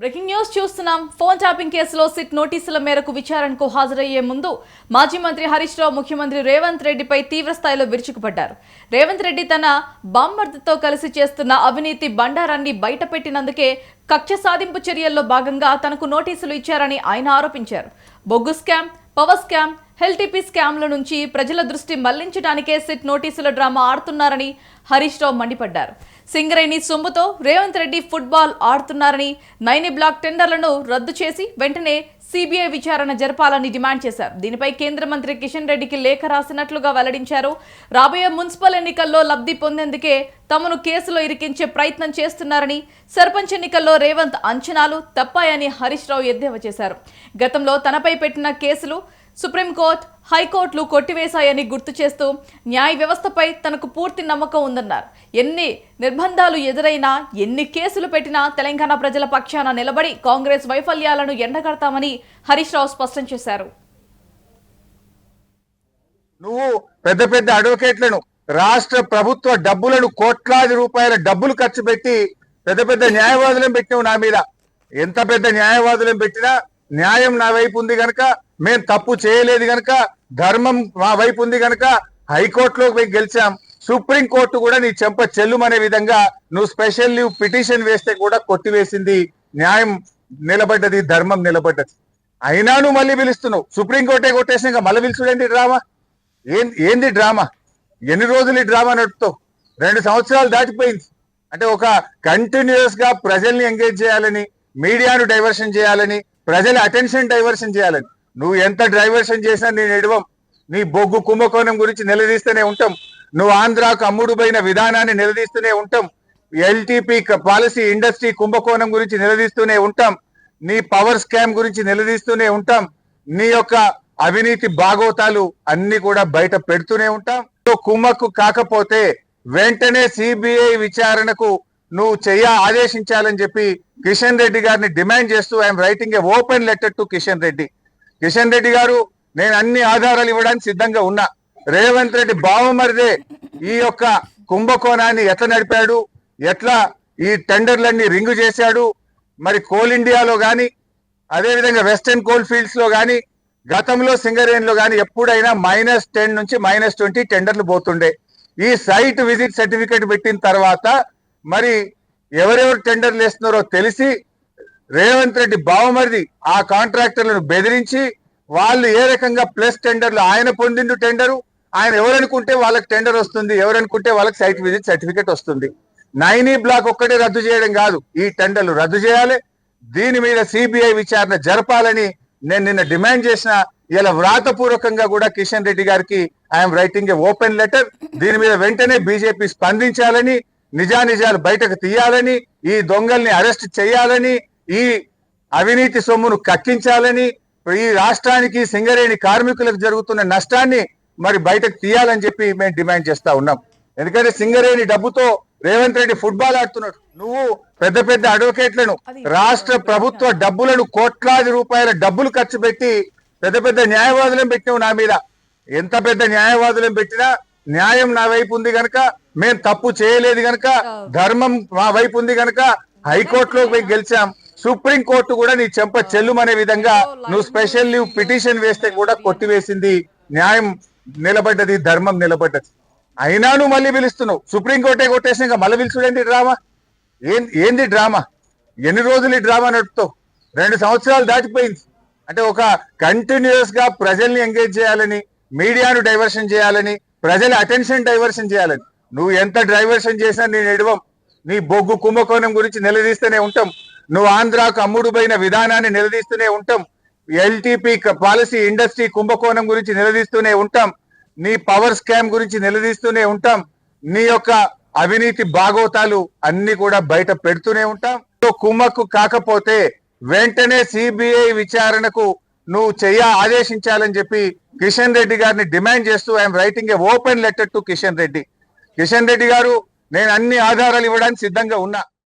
Breaking news చూస్తున్నాం. Phone tapping కేసులో SIT నోటీసుల మేరకు విచారణకు హాజరయ్యే ముందు మాజీ మంత్రి హరీష్ రావు ముఖ్యమంత్రి రేవంత్ రెడ్డిపై తీవ్రస్థాయిలో విరుచుకుపడ్డారు. రేవంత్ రెడ్డి తన బామ్మర్దితో కలిసి చేస్తున్న అవినీతి బండారాన్ని బయటపెట్టినందుకే కక్ష సాధింపు చర్యల్లో భాగంగా తనకు నోటీసులు ఇచ్చారని ఆయన ఆరోపించారు. బొగ్గు స్కామ్ పవర్ స్కామ్ హెల్టీపీ స్కామ్ల నుంచి ప్రజల దృష్టి మళ్ళించడానికే సిట్ నోటీసుల డ్రామా ఆడుతున్నారని హరీష్ రావు మండిపడ్డారు. సింగరేణి సొమ్ముతో రేవంత్ రెడ్డి ఫుట్బాల్ ఆడుతున్నారని నైని బ్లాక్ టెండర్లను రద్దు చేసి వెంటనే సిబిఐ విచారణ జరపాలని డిమాండ్ చేశారు. దీనిపై కేంద్ర మంత్రి కిషన్ రెడ్డికి లేఖ రాసినట్లుగా వెల్లడించారు. రాబోయే మున్సిపల్ ఎన్నికల్లో లబ్ధి పొందేందుకే తమను కేసులో ఇరికించే ప్రయత్నం చేస్తున్నారని సర్పంచ్ ఎన్నికల్లో రేవంత్ అంచనాలు తప్పాయని హరీష్ రావు ఎద్దేవా చేశారు. గతంలో తనపై పెట్టిన కేసులు సుప్రీంకోర్టు హైకోర్టులు కొట్టివేశాయని గుర్తు చేస్తూ న్యాయ వ్యవస్థపై తనకు పూర్తి నమ్మకం ఉందన్నారు. ఎన్ని నిర్బంధాలు ఎదురైనా ఎన్ని కేసులు పెట్టినా తెలంగాణ ప్రజల పక్షాన నిలబడి కాంగ్రెస్ వైఫల్యాలను ఎండగడతామని హరీష్ రావు స్పష్టం చేశారు. నువ్వు పెద్ద పెద్ద అడ్వకేట్లను రాష్ట్ర ప్రభుత్వ డబ్బులను కోట్లాది రూపాయల డబ్బులు ఖర్చు పెట్టి పెద్ద పెద్ద న్యాయవాదులను పెట్టినావు నా మీద. ఎంత పెద్ద న్యాయవాదులను పెట్టినా న్యాయం నా వైపు ఉంది గనక మేం తప్పు చేయలేదు గనక ధర్మం మా వైపు ఉంది గనక హైకోర్టులో పోయి గెలిచాం. సుప్రీం కోర్టు కూడా నీ చెంప చెల్లుమనే విధంగా నువ్వు స్పెషల్ లీవ్ పిటిషన్ వేస్తే కూడా కొట్టివేసింది. న్యాయం నిలబడ్డది ధర్మం నిలబడ్డది. అయినా నువ్వు మళ్ళీ పిలుస్తున్నావు. సుప్రీం కోర్టే కొట్టేసినాక మళ్ళీ పిలుచుడేంటి డ్రామా? ఏం ఏంది డ్రామా? ఎన్ని రోజులు ఈ డ్రామా నడుపుతావు? రెండు సంవత్సరాలు దాటిపోయింది. అంటే ఒక కంటిన్యూస్గా ప్రజల్ని ఎంగేజ్ చేయాలని మీడియాను డైవర్షన్ చేయాలని ప్రజల అటెన్షన్ డైవర్షన్ చేయాలని. నువ్వు ఎంత డైవర్షన్ చేసినా నేను ఎడవం. నీ బొగ్గు కుంభకోణం గురించి నిలదీస్తూనే ఉంటాం. నువ్వు ఆంధ్రాకు అమ్ముడు పోయిన విధానాన్ని నిలదీస్తూనే ఉంటాం. ఎల్టీపీ పాలసీ ఇండస్ట్రీ కుంభకోణం గురించి నిలదీస్తూనే ఉంటాం. నీ పవర్ స్కామ్ గురించి నిలదీస్తూనే ఉంటాం. నీ యొక్క అవినీతి భాగవతాలు అన్ని కూడా బయట పెడుతూనే ఉంటాం. కుమ్మక్కు కాకపోతే వెంటనే సిబిఐ విచారణకు నువ్వు చెయ్య ఆదేశించాలని చెప్పి కిషన్ రెడ్డి గారిని డిమాండ్ చేస్తూ I'm writing a open letter to Kishan Reddy. Kishan Reddy garu నేను అన్ని ఆధారాలు ఇవ్వడానికి సిద్ధంగా ఉన్నా. రేవంత్ రెడ్డి బావమరిదే ఈ యొక్క కుంభకోణాన్ని ఎట్లా నడిపాడు? ఎట్లా ఈ టెండర్లన్నీ రింగు చేశాడు? మరి కోల్ ఇండియాలో కానీ అదేవిధంగా వెస్టర్న్ కోల్ ఫీల్డ్స్లో కానీ గతంలో సింగరేణిలో కానీ ఎప్పుడైనా మైనస్ టెన్ నుంచి మైనస్ ట్వంటీ టెండర్లు పోతుండే. ఈ సైట్ విజిట్ సర్టిఫికేట్ పెట్టిన తర్వాత మరి ఎవరెవరు టెండర్లు వేస్తున్నారో తెలిసి రేవంత్ రెడ్డి బావమరిది ఆ కాంట్రాక్టర్లను బెదిరించి వాళ్ళు ఏ రకంగా ప్లస్ టెండర్లు ఆయన పొందిండు టెండరు ఆయన ఎవరనుకుంటే వాళ్ళకి టెండర్ వస్తుంది ఎవరనుకుంటే వాళ్ళకి సైట్ విజిట్ సర్టిఫికేట్ వస్తుంది. నైనీ బ్లాక్ ఒక్కటే రద్దు చేయడం కాదు ఈ టెండర్లు రద్దు చేయాలి. దీని మీద సిబిఐ విచారణ జరపాలని నేను నిన్న డిమాండ్ చేసిన ఇలా వ్రాతపూర్వకంగా కూడా కిషన్ రెడ్డి గారికి I'm writing a open letter. దీని మీద వెంటనే బీజేపీ స్పందించాలని నిజానిజాలు బయటకు తీయాలని ఈ దొంగల్ని అరెస్ట్ చేయాలని ఈ అవినీతి సొమ్మును కక్కించాలని ఈ రాష్ట్రానికి సింగరేణి కార్మికులకు జరుగుతున్న నష్టాన్ని మరి బయటకు తీయాలని చెప్పి మేము డిమాండ్ చేస్తా ఉన్నాం. ఎందుకంటే సింగరేణి డబ్బుతో రేవంత్ రెడ్డి ఫుట్బాల్ ఆడుతున్నాడు. నువ్వు పెద్ద పెద్ద అడ్వకేట్లను రాష్ట్ర ప్రభుత్వ డబ్బులను కోట్లాది రూపాయల డబ్బులు ఖర్చు పెట్టి పెద్ద పెద్ద న్యాయవాదులను పెట్టినావు నా మీద. ఎంత పెద్ద న్యాయవాదులను పెట్టినా న్యాయం నా వైపు ఉంది గనక మేము తప్పు చేయలేదు గనక ధర్మం మా వైపు ఉంది గనక హైకోర్టులోకి పోయి గెలిచాం. సుప్రీం కోర్టు కూడా నీ చెంప చెల్లుమనే విధంగా నువ్వు స్పెషల్ లీవ్ పిటిషన్ వేస్తే కూడా కొట్టివేసింది. న్యాయం నిలబడ్డది ధర్మం నిలబడ్డది. అయినా నువ్వు మళ్ళీ పిలుస్తున్నావు. సుప్రీం కోర్టే కొట్టేసినాక మళ్ళీ పిలుచుడేంటి డ్రామా? ఏం ఏంది డ్రామా? ఎన్ని రోజులు ఈ డ్రామా నడుపుతావు? రెండు సంవత్సరాలు దాటిపోయింది. అంటే ఒక కంటిన్యూస్గా ప్రజల్ని ఎంగేజ్ చేయాలని మీడియాను డైవర్షన్ చేయాలని ప్రజల అటెన్షన్ డైవర్షన్ చేయాలని. నువ్వు ఎంత డైవర్షన్ చేసినా నేను ఎడవం. నీ బొగ్గు కుంభకోణం గురించి నిలదీస్తూనే ఉంటాం. నువ్వు ఆంధ్రాకు అమ్ముడు పోయిన విధానాన్ని నిలదీస్తూనే ఉంటాం. ఎల్టీపీ పాలసీ ఇండస్ట్రీ కుంభకోణం గురించి నిలదీస్తూనే ఉంటాం. నీ పవర్ స్కామ్ గురించి నిలదీస్తూనే ఉంటాం. నీ యొక్క అవినీతి భాగోతాలు అన్ని కూడా బయట పెడుతూనే ఉంటాం. కుమ్మక్కు కాకపోతే వెంటనే సిబిఐ విచారణకు నువ్వు చెయ్య ఆదేశించాలని చెప్పి కిషన్ రెడ్డి గారిని డిమాండ్ చేస్తూ I'm writing a open letter to Kishan Reddy. Kishan Reddy garu నేను అన్ని ఆధారాలు ఇవ్వడానికి సిద్ధంగా ఉన్నా.